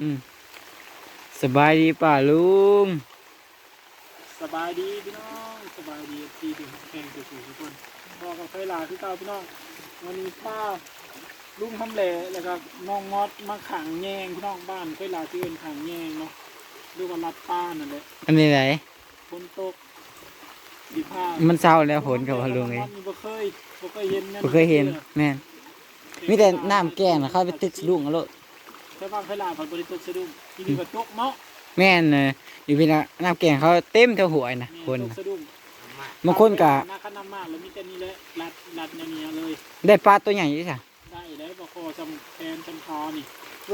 อืมสบายดีป่าลุง สบายดีพี่น้องสบายดีที่ถึงแข่งสุดๆทุกคนบอกกับไฟลาที่เก้าพี่น้องวันนี้ป้าลุงทำแหล่แล้วก็น้องงอดมาขังแยงพี่น้องบ้านไฟลาที่เอินขังแยงเนาะหรือว่ารัดป้านั่นแหละอันนี้ไหนฝนตกดีผ้ามันเศร้าแล้วผลกับว่าลุงเองบ่เคยบ่เคยเห็นแม่บ่เคยเห็นแม่นมีแต่น้ำแกงนะเข้าไปตึกสะดุ้งเอาโลด ใช่บ้านไฟลาผ่านบริตกสะดุ้งที่นี่ก็ตกเนาะแม่นเอออยู่พี่นะน้ำแกงเขาเต็มเท่าหัวนะคนตกสะดุ้งบางคนกะน้าคันำมากแล้วมีแต่นี่แหละรัดรัดเนี่ยเนี่ยเลย ได้ปลาตัวใหญ่ยู่จ้ะได้ได้บ่คอจำแทนจำคอนี่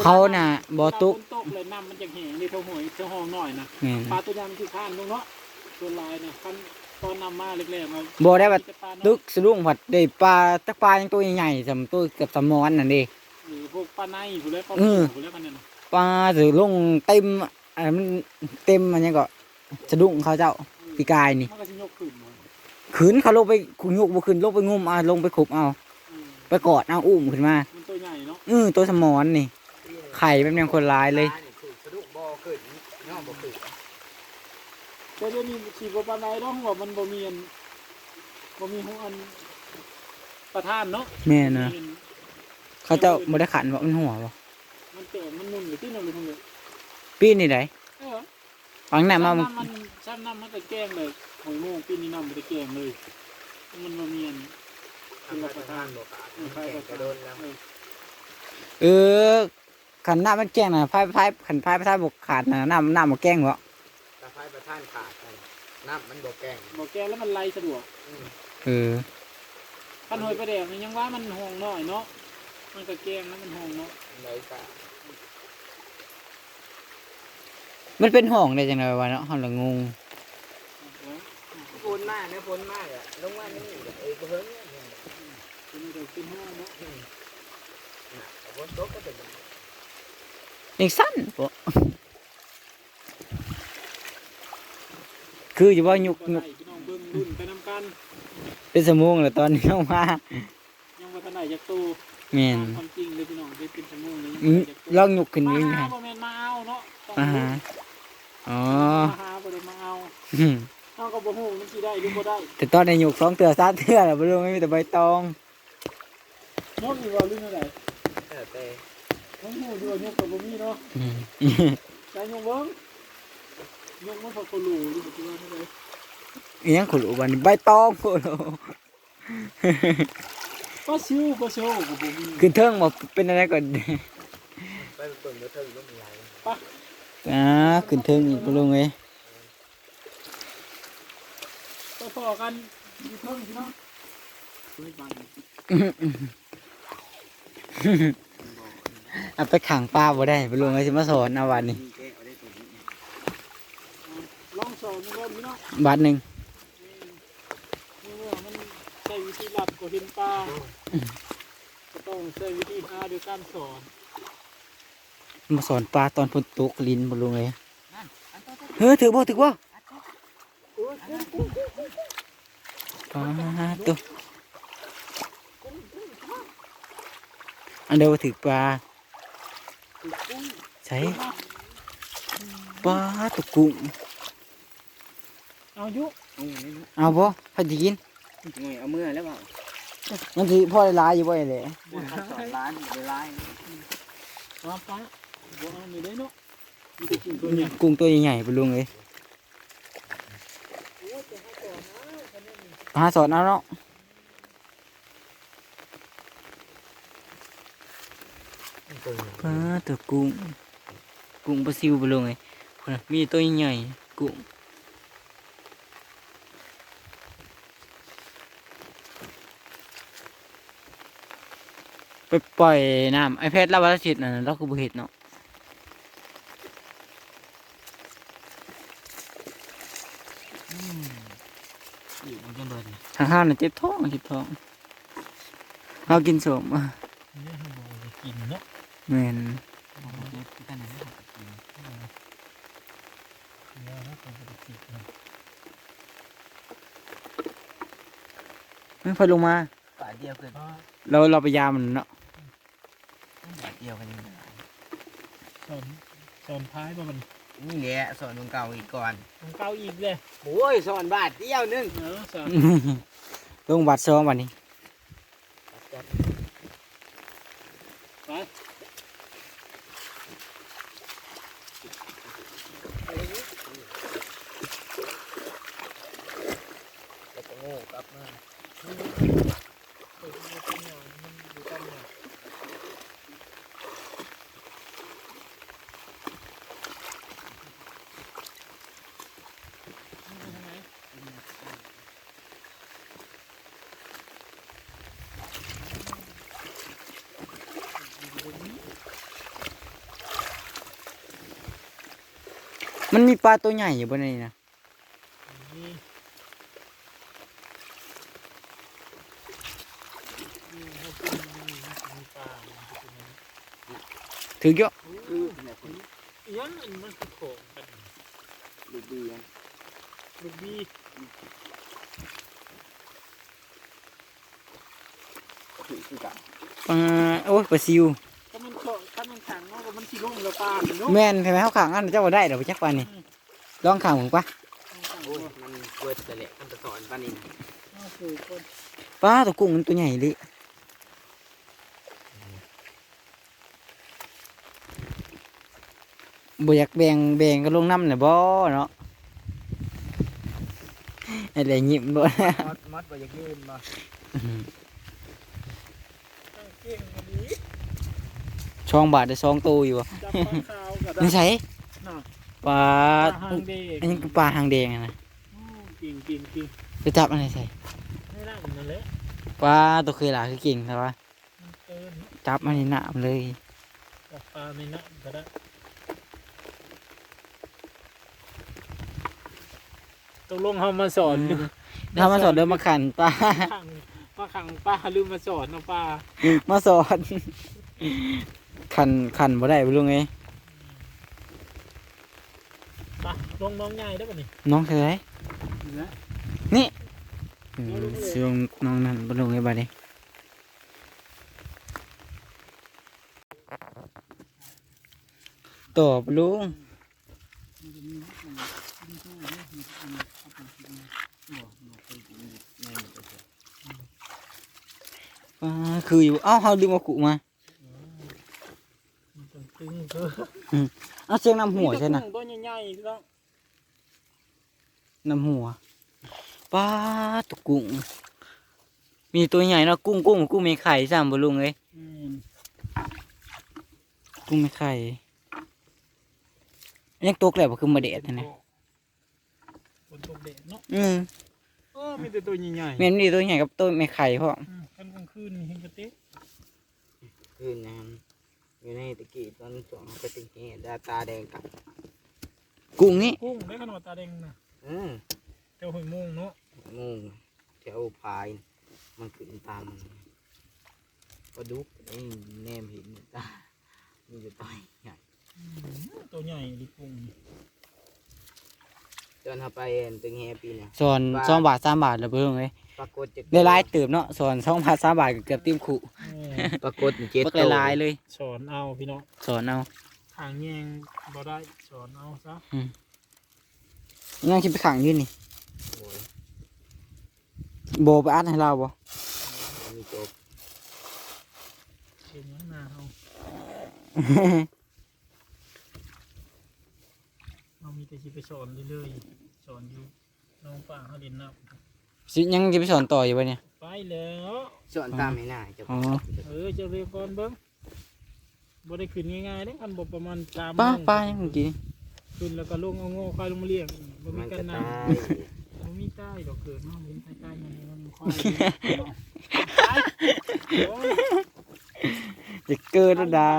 เขาน่ะบ่อตุกตกเลยน้ำมันจะแห้งในเท่าหอยเท่าห้องหน่อยนะปลาตัวใหญ่มันคือข้านลงเนาะตัวลายเนี่ยคันตอนนำมาเล็กๆมาบ่ได้ว่ามีแต่ปลาตึเนาะกสะดุ้งผัดได้ปลาตักปลายังตัวใหญ่ๆสำตัวกับสำมอนนั่นเด้ หรือพวกปลาในผู้เล็กปลาอืมผู้เล็กกันเนี่ยนะปลาถือลงเต็มอันนั้นมันเต็มอันนี้ก็สะดุ้งเขาเจ้าปีกายนี่มันก็สิยกขึ้นหมดขืนเขาลงไปขุยุกบ่ขึ้นลงไปงุมเอาลงไปขุบเอา อืมไปกอดเอาอุ้มขึ้นมามันตัวใหญ่เนาะอือตัวสมอนนี่ ไข่เป็นยังคนร้ายเลยสะดุ้งบ่ขึ้นย่อบ่ขึ้นแต่เดี๋ยวนี้ขี่บ่ปลาในเนาะหัวมันบ่มีอันบ่มีหัวอันประธานเนาะแม่นะ มีอั เขาเจ้าบ่ได้ขันว่ามันหัวบ่มันเตะมันนุ่นอยู่ที่นั่นเลยทั้งเลยปีนี่ไดเออฟังหน้ามาซ้ำน้ำมันซ้ำน้ำมันก็แกล้งเลยหอยโม่งปีนี้น้ำมันจะแกล้งเลย มันมาเมียนทางประธานบ่ขาดเออแข่งกระโดนแล้วเออเออขันหน้ามันแกล้งน่ะพายพายขันพายพายบ่ขาดน่ะน้ำน้ำบ่แกล้งบ่ตาไฟประธานขาดกันน้ำมันบ่แกล้งบอกแกล้งแล้วมันไล่สะดวกอืมเออขันหอยประแดงนี่ยังว่ามันห่วงน้อยเนาะ มันก็แกล้งแล้วมันห่วงเนาะไหนก็มันเป็นห้องได้จังไดวะเนาะเฮาละงงฝนมากนะฝนมากอะลงมานี่เอ้ยบ่เฮิงเนี่ยเป็นเด็กเป็นห้องเนาะน่ะฝนตกก็เป็นยังสั้นบ่คืออยู่ว่ายุกบ่ยุกได้พี่น้องเบิ่งรุ่นไปนำกันเป็นสมงแล้วตอนนี้เอามายังว่าทันไหนจากตู แม่นความจริงเลยพี่น้องได้เป็นชั่วโมงเลยอืมลองยุกขึ้นมาอยู่หาฮะบ่แม่นมาเอาเนาะต้องอ่าฮะอ๋อมาหาบ่ได้มาเอาอืมเอาก็บ่ฮู้มันสิได้หรือบ่ได้แต่ตอนในยุกสองเตือสามเตือแล้วบ่รู้ไม่มีแต่ใบตองนกอยู่ว่าเรื่องอะไรเออแต่ผมหูอยู่ว่านกกับบ่มีเนาะอืมใจยกเบิ้งยกมันพอคนรู้หรือบ่ว่าเท่าไหร่อิหยังขุดอุบันใบตองโอ้โห ป้าซิวป้าซิวก็บ่มีขึ้นเทิงบอกเป็นอะไรก่อนไปเปิดบ่ถึงก็มีหลายอ่าขึ้นเทิงอีกบ่รู้ไงไปพอกันอยู่เพิ่งพี่น้องเฮ้ยบังเอาไปขังปลาบ่ได้บ่รู้ไงสิมาสอนเอาวันนี้มีแก้วได้ตัวนี้ลองสอนมันก่อนพี่น้องบาทหนึงนี่ว่ามันใช้ วิธีหลับก็เห็นปลาก็ต้องใช้วิธีหาโดยการสอนมาสอนปลาตอนฝนตกลิ้นบ่รู้ไงเฮ้ยถือบ่ถือบ่ปลาตัวอันเดียวถือปลาใช่ปลาตะกุ้งเอาอยู่อืมนี่เอาบ่พอดีกิน หน่วยเอามือแล้วเปล่ามันสิพ่อได้หลายอยู่บ่ไอ้แหละขั้นสอนร้านเวลาปลาปลาบ่เอาไม่ได้เนาะมีแต่กินตัวใหญ่กุ้งตัวใหญ่ๆบ่รู้ไงหาสอนเอาเนาะปลาตัวกุ้งกุ้งปลาซิวไปลงไงพุ่นน่ะมีตัวใหญ่กุ้ง ปปล่อยน้ำไอเพชรลาวาสิทธิ์น่ะเราคือบุเห็ดเนาะอีกมันจะเบิดทางห้างน่ะเจ็บท้องเจ็บท้องเรากินสมอะเนี่ยให้บ่ได้กินเนาะแม่นกันนะเนี่ยนะผมบ่ได้กินเนาะไม่พอลงมาบาทเดียวกันปลาเราเราไปยามมันเนาะ บาทเดียวกันยังไงสอนสอนท้ายบ่มันนี่แหละสอนของเก่าอีกก่อนของเก่าอีกเลยโอ้ยสอนบาทเดียวนึงเออสอน ลงบัตรซองวันนี้ ไป แล้วก็โง่กลับมา มันมีปลาตัวใหญ่อยู่บนนี้นะนี่นี่เขาเป็นนี่มีปลามันจะเป็นอย่างนี้ถือเยอะคือแบบนี้อีหยังอันมันคือโขงกันดูดีนะลูกบีคือคือกับปลาโอ้ยปลาซิว ก็มันสิลงแล้วปลามันเนาะแม่นใช่ไหมเขาขังอันเจ้าบ่ได้เดี๋ยวไปจักปลานี่ลองขังผมปะโอ้ยมันเวิร์ดแต่แหละมันจะสอนปานนี้นะเอาคือคนปลาตัวกุ้งมันตัวใหญ่เลยบ่อยากแบ่งแบ่งก็ลงน้ำน่ะบ่เนาะอะไรยิ้มบ่มอดมอดบ่อยากยืนมา ตั้งเก่งกว่านี้ ช่องบาทได้สองตัวอยู่บ่จับปลาขาวกับนี่ใช่น่ะปลาปลาหางเด็กอันนี้คือปลาหางแดงอะนะโอ้เก่งเก่งเก่งไปจับอะไรใส่ไม่ได้นั่นแหละปลาตัวเคยหลาคือเก่งแต่ว่ามันเกินจับมันในน้ำเลยกับปลาในน้ำก็ได้ตกลงเขามาสอนอยู่ถ้ามาสอนเดินมาขันปลาขังมาขังปลาลืมมาสอนเนาะปลามาสอน ขันขันบ่ได้บ่ลุงไงปลาลงน้องใหญ่ได้ป่ะนี่น้องเคยนะอืมเสียงน้องนั่นบ่ลุงไงบัดนี้ตอบลุงปลาคืออยู่ เอ้าเฮาลืมเอากุมามันต้องตึง เกินเอาเสียงน้ำหัวใช่น่ะตัวใหญ่ๆต้องน้ำหัวปลาตวกุ้งมีตัวใหญ่เนาะกุ้งกุ้งกุ้งมีไข่ซ้ำบ่ลุงเอ้ยอืมกุ้งมีไข่ยังตกแล้วบ่คือมาเด็ดนะเนี่ยฝนตกแดดเนาะอืมเออมีแต่ตัวใหญ่ๆแม่นมีตัวใหญ่กับตัวไม่ไข่พ่ออืมกันกลางคืนนี่เห็นกระเต๊ะคืนนั้น อยู่ในตะกี้ตอนสองไปติงเฮดาตาแดงกับกุ้งนี่กุ้งได้ขนาดตาแดงนะอืมเจ้าหอยโมงเนาะงูแถวพายมันขึ้นตามมันก็ดุกไอ้แนมเห็นตามันจะต่อยใหญ่อืมตัวใหญ่ดิกุ้ง จนเขาไปเอ็นตึงเฮปีเนี่ยสอนสองบาทสามบาทแล้วบ่ลุงเอ้ยปรากฏจะได้หลายเติบเนาะสอนสองบาทสามบาทก็เกือบติ้มขู่เออปรากฏเจ็ดบักตัวหลายๆเลยสอนเอาพี่น้องสอนเอาทางแยงบ่ได้สอนเอาซะยังคิดไปขังอยืนนี่โอ้ยโบไปอัดให้เราบ่มันมีจบเป็นหยังหน้าเอา เรามีแต่สิไปสอนเรื่อยๆสอนอยู่น้องป่าเขาเด่นน้สิยังจะไปสอนต่ออยู่บ่เนี่ยำไปแล้วส่วนตามไม่น่าจะอ๋อ เออเจะเรียกก่อนเบิ้งบ่ได้ขึ้นง่ายๆเด้คันบ่ประมาณสามป้าโมงป้ายังเมื่อกี้ขึ้นแล้วก็ลงเอาโง่ค่อยลงมาเลี้ยงบ่มีมันกัก็นตาน้ำยมันมีใต้ดอกเกิดมาเห็นใต้ใต้มันมันค่อยไปโอ้ย จะเกิดแล้วได้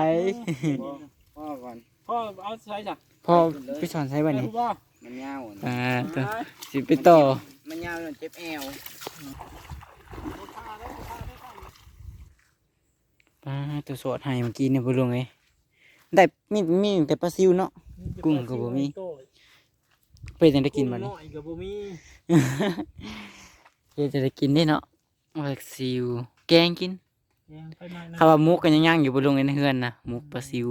พ่อก่อนพ่อเอาใส่จ้ะ พ่อไปสอนใช้บ่ไปนี่ผู้บ่มันยาวอ่าไปตัวสิไปต่อมันยาวจนเจ็บแอวป้าตัวสวดให้เมื่อกี้เนี่ยบ่ลุงเอ้ยได้มีมีแต่ปลาซิวเนาะกุ้งก็บ่มีเพื่อจะได้กินบ่บ่นี่น้อยก็บ่มีเพื่อจะได้กินได้เนาะปลาซิวแกงกินแยงไปหน่อยนะคำว่ามุกกันยังย่างอยู่บ่ลุงในเฮือนนะมุกปลาซิว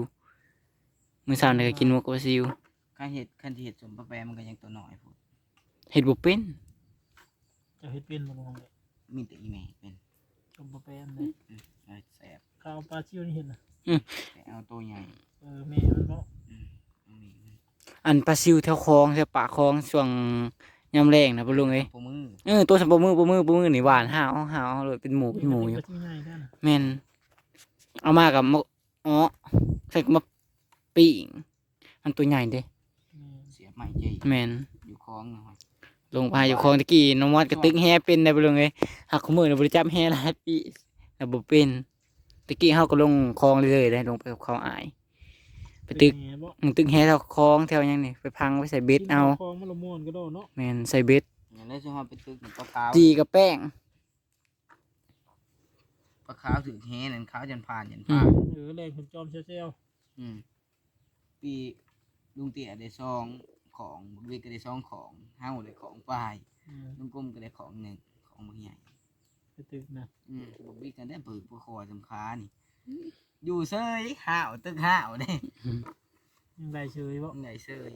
มื้อเช้านี่ก็กินหมกปลาซิวข้าเห็ดขันที่เห็ดสมปลาแปรมันก็ยังตัวน้อยพูดเฮ็ดบ่เป็นจะเฮ็ดเป็นบ่ลงเลยมีแต่อีแม่เป็นชมบ่แปนเลยเออแสบข้าวปลาชิวนี่เห็นน่ะแต่เอาตัวใหญ่เออแม่มันบ่อืมเอานี่อันปลาซิวแถวคลองแถวปากคลองช่วงยามแรงนะบ่ลุงเอ้ยปมือเออตัวสัมปมือปมือปมือนี่หวานห้าวห้าวเลยเป็นหมูเป็นหมูอยู่ ปลาชิวใหญ่แท้น่ะแม่นเอามากับมะอ๋อใส่กับมา ปิ้งมันตัวใหญ่เด้แม่เสียบใหม่เจแม่นอยู่คล้องนะครับลงไปอยู่คลองตะกี้น้องมอดกระตึกแฮเป็นได้บ่ลุงเอ้ยหักขมือน่ะบ่ได้จับแฮหลายปีแล้วบ่เป็นตะกี้เฮาก็ลงคลองเลยๆได้ลงไปกับเขาอาย ไปตึกแม่บ่มึงตึกแฮแถวคลองแถวหยังนี่ไปพังไปใส่เบ็ดเอากินข้วคลองมันละม่วนก็โดนเนาะแม่นใส่เบ็ดอย่างนี้ช่วงไปตึกปลาขาวจีกับแป้งปลาขาวถือแฮนั่นขาวยันผ่านยันผ่านเออแรงคุณจอมเซลอืม ปีลุงเตี่ยได้ซองของบุญวิทย์ก็ได้ซองของเฮ้าได้ของปลายๆอืมลุงกุ้มก็ได้ของหนึ่งของบางใหญ่ไปตึกนะอืมบุญวิทย์ก็ได้เปิดผู้คอสำคัญนี่ อยู่เซยห้าวตึกห้าวเด้ยังได้เชยบ่ใหญ่เซย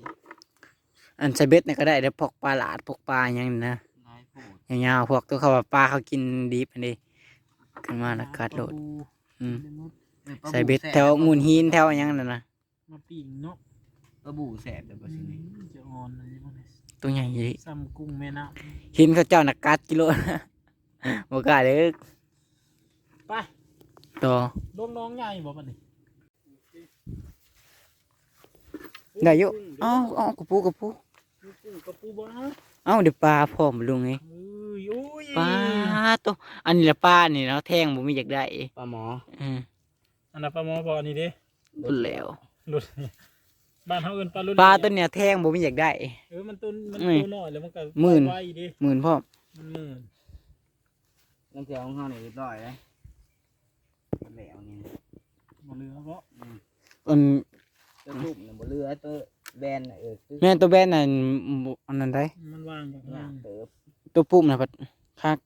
อันใส่เบ็ดนี่ก็ได้ได้พวกปลาหลาดพวกปลาหยังนี่นะนายโพดยาวๆพวกตัวเขาว่าปลาเขากินดิบอันนี้ขึ้นมาแล้วกัดโลดปลาบูอืมเดี๋ยวมดออปลาใส่เบ็ดบูแถวงูนหินแถวหยังนั่นนะมา ปิ่งเนาะปลาบูแสบแต่ปลาอืซินี่มจะอ่อนอะไรบ้างเนี่ยตัวใหญ่เลยซ้ำกุ้งแม่น้หินเขาเจ้านักกัดกิโลนะบ่กล้าเด้อำไปต่อลงน้องใหญ่บ่ปะนี่ได้อยู่เอ้าเอ้ากระปูกระปูกุ้งกระปูบ่ฮะเอ้าเดี๋ยวปลาพร้อมลุงไงเอ้ยโอ้ยปลาตัวอันนี้ละปลานี่เนาะแทงบ่มีอยากได้ปลาหมออืมอันนั้นปลาหมอพออันนี้เด้รุ่นแล้ว หลุดบ้านเฮาเอิ้นปลาลุปลาตัวเนี้ยแทงบ่มีอยากได้ เออมันตัวมันนี่ตัวน้อยแล้วมันก็หมื่น ไวเด้หมื่นพร้อมมันหมื่นน้ำเสียของเขาเนี่ยเรียบร้อยเลยแหลวนี่บ่เหลือบ่อันตัวทุบเนี่ยบ่เรือตัวแบนน่ะเออคือแม่นตัวแบนน่ะบ่อันนั้นได้ มันว่างอย่างหนันั้กนเติบตัวปุ่มน่ะพัดคัก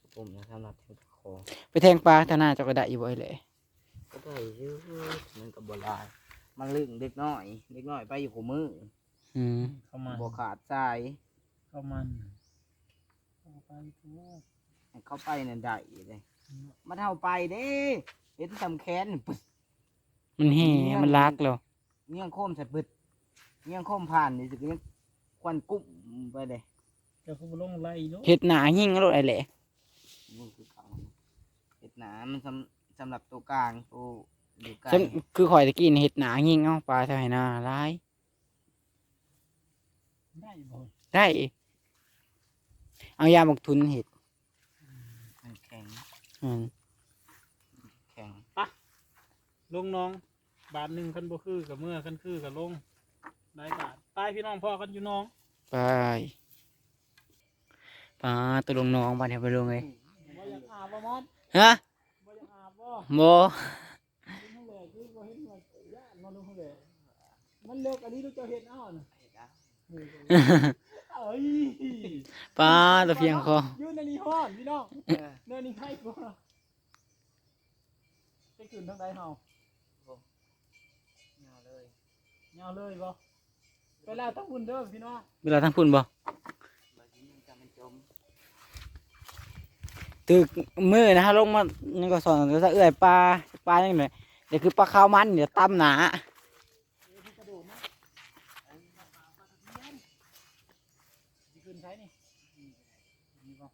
ตัวผมนะสำหรับเทคอไปแทงปลาทางหน้าเจ้าก็ได้อยู่บ่ไอ้แหละก็ ได้อยืดมันกับโบราณมันลึงเด็กน้อย เด็กน้อยไปอยู่ขมืออืมเข้ามาบ่ขาดสายเข้ามันเข้าไปตัวให้เข้าไปนั่นได้เลยมาเท่าไปเด้เห็นตำแขนปึ๊ดมันแห่มันรักแล้วเงี้ยงโคมใส่ปึ๊ดเงี้ยงโคมผ่านนี่สิยังควันกุ้มไปเลยจะเขาบ่ลงไล่เนาะเฮ็ดหนายิ่งแล้วไอ้แหละ นี่คือเขาเห็ดหนามันสำ สำหรับตัวกลางตัวอยู่ไกลฉันคือข่อยตะกี้นี่เฮ็ดหนายิ่งเอ้าปลาเท่าไหร่นาหลาย ได้บ่ได้เอายาบักทุนเฮ็ดมันแข็งอืมแข็งลงน้อง บาทหนึงคันบ่คือกับเมื่อคันคือกับลงได้บาทตายพี่น้องพ่อกันอยู่น้องไปปลาตัวลงน้องบ้านเดี๋ยวไปลงเลย บ่อยากอาบบ่มอด ฮะ บ่อยากอาบบ่บ่ลุงทะเลคือบ่เห็นว่าย่านมาลุงทะเลมันเลิกอันนี้ลูกเจ้าเฮ็ดเอาน่ะเอ้ยปลาตะเพียงคออยู่ในนี้ฮ้อนพี่น้องในนี้ให้บ่ไปขึ้นทางใดเฮาเอาเลยยาวเลยบ่ไปแล้วทั้งบุญเด้อพี่น้องเวลาทั้งพุ่นบ่ บางทีมันจะมันจม ตึกมือนะฮะลงมานี่ก็สอนก็จะเอื้อยปลาปลาอย่างไรเดี๋ยวคือปลาข้าวมันเดี๋ยวตำหนาเอ้ยพี่กระโดดนะเอามาปลาปลาตะเพียนสิขึ้นใช้นี่นี่บ่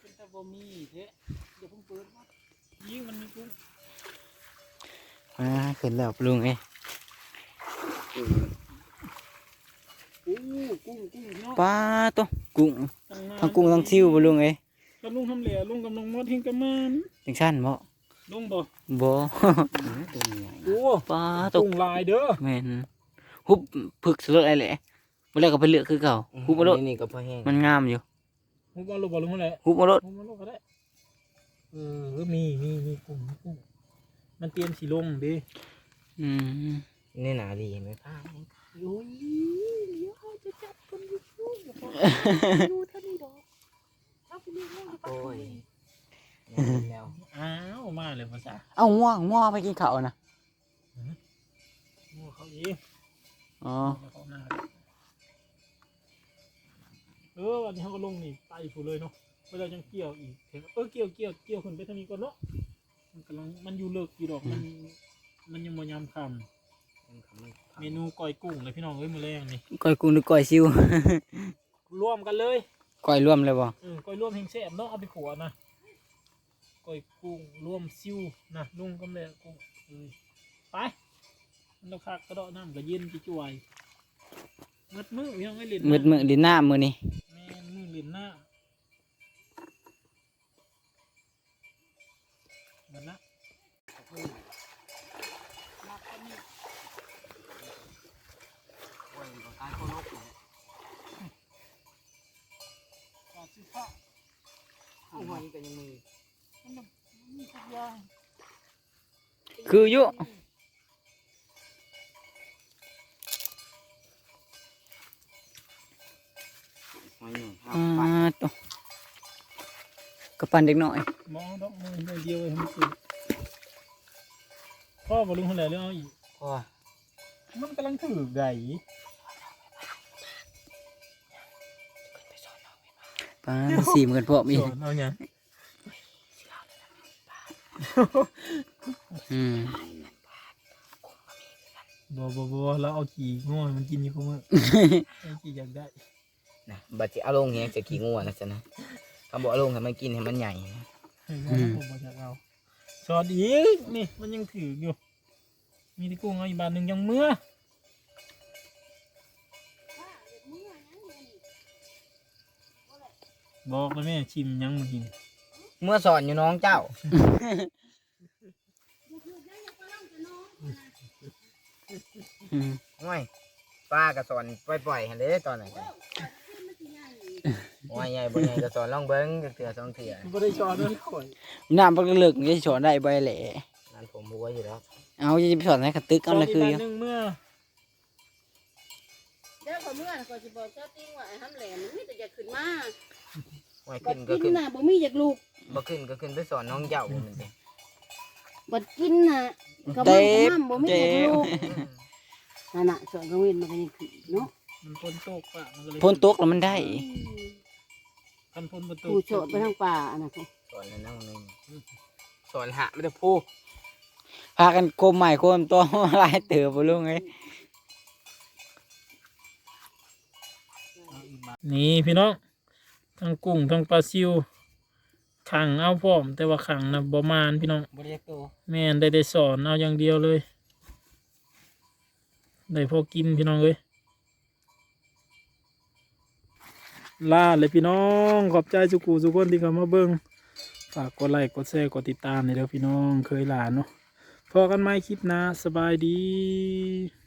ขึ้นแต่บ่มีเด้เดี๋ยวเพิ่งเปิดมายิงมันมีกุ้งอ่าขึ้นแล้วลุงเอ้ยอู้กุ้งกุ้งพี่น้องปลาตัวกุ้งตั้นานทั้งกุ้งทั้งซิวบ่ลุงเอ้ย กับลุงทำเหล่ลุงกับลุงมดเฮงกับมันจังซั่นบ่ลุงบ่บ่ ตัวใหญ่โอ้ปลาตัวกุ้งลายเด้อแม่นฮุบผึกสลดอะไรแหละบ่แล้วก็ไปเลือกคือเก่าฮุบมาโลดนี่นี่ก็พอแห้งมันงามอยู่ผมบ่รู้บ่ลุงเท่าไหร่ฮุบมาโลดผมบ่รู้ก็ได้เออมีมีมีกุ้งมีกุ้งมันเตรียมสิลงเดิอืมนี่หนาดีเห็นไหมป้าโอ้ยเดี๋ยวเขาจะจับคนอยู่ชู้อย่าบอกอยู่เท่านี้ดอกเอาไปเลี้ยงลู กโอ้ยยังเห็นแล้วอ้าวมาเลยภาษาเอาง่วงง่วงไปกินข้าวนะโอ้เขาอีกอ๋อแล้วเขาหน้าเออวันนี้เขาก็ลงนี่ไปผู้เลยเนาะเวลาจังเกี่ยวอีกเห็นเออเกี่ยวเกี่ยวเกี่ยวขึ้นไปทางนี้ก่อนเนาะมันกำลังมันอยู่เลิกอยู่ดอกมันมันยังบ่ยำคำเมนูก้อยกุ้งเลยพี่น้องเอ้ยมื้อแรงนี่ก้อยกุ้งหรือก้อยซิวรวมกันเลย ก้อยรวมเลยบ่เออก้อยรวมแห้งแซ่บเนาะเอาไปขัวนะก้อยกุ้งรวมซิวนะลุงกำเนิดกุ้งเออไปมันเราคักกระโดดน้ำก็เย็นจ่วยๆมืดมือพี่น้องไม่เล่นมืดมือดินหน้ามือนี่แม่นมือเล่นหน้าบัดนะ ต่อสิฟ้า เอาไว้ก็ยังมีมันน่ะมีทุกอย่างคืออยู่ไว้หนึ่งห้าอ่ปัดาตัวกระปันเด็กน้อย มองดอกมือหน่อยเดียวเองมันคือพ่อบอลุงคนไหนเรื่องเอาอีกโอ้ยมันกำลังถือไก่ ป้าสี่หมื่นพวกมีสอนเอาเนี่ยอืมบัวบัวบัวแล้วเอาขี่ง่อยมันกินอยู่คุ้มอเอาขี่อยากได้นะบัดจะเอาลงเงี้ยจะขี้งัวนะจ๊ะนะเขาบอกเอาลงให้มันกินให้มันใหญ่นะเฮ้ยว่าผมบอกอยากเอาสอนอีกนี่มันยังถืออยู่ มีที่กุ้งเอาอีกบาทหนึ่งยังเมื่อ บอกเลยแม่ชิมยังมากินเมื่อสอนอยู่น้องเจ้า อืมง่อยป้าก็สอนปล่อยๆหันเลยตอนไหนกันว่าใหญ่บ่ใหญ่ก็สอนลองเบิ้งจักเถื่อสองเถื่อไม่ได้ช้อนด้วยข่อยน้ำปักเลิกนี่สอนได้บ่อยแหละนั่นผมบัวอยู่แล้วเอาจะไปสอนให้กระตึกเอาละคือช้อยู่นกบาทหนึ่งเมื่อเดี๋ยวเขาเมื่อก็สิบอกเจ้าติ้งว่าไอ้ห้ำแหลมมันมีแต่อยากขึ้นมา ว่าบัขึ้ดนก็กินขึ้นน่ะบ่มีอยากลูกบ่ขึ้นก็ขึ้นไปสอนน้องเจ้าบ่มันเด้บัดกินน่ะก็เต็มันมก็มันบ่มีเต็อยากมลูกนั่นน่ะสอนกระเวนมันก็ยังขึ้นเนาะมันพ้นโตกปะมันก็เลยพ้นตกแล้วมันได้ คันพ้นประตูผู้โฉดไปทางป่าอันนั้นสอนแล้วนั่งนึงสอนหะไม่ได้พูดพากันโคมใหม่โคมตัวหลายเติบบ่ลุงเอ้ยนี่พี่น้อง ทั้งกุ้งทั้งปลาซิวขังเอาพร้อม แต่ว่าขังนะประมาณพี่น้องบ่ได้โตแม่นได้ได้สอนเอาอย่างเดียวเลยได้พอกินพี่น้องเลยลาเลยพี่น้องขอบใจสุกูสุกคนที่เข้ามาเบิ้งฝากกดไลค์กดแชร์กดติดตามในเด้อพี่น้องเคยหลานเนาะพอกันไหมคลิปหนะสบายดี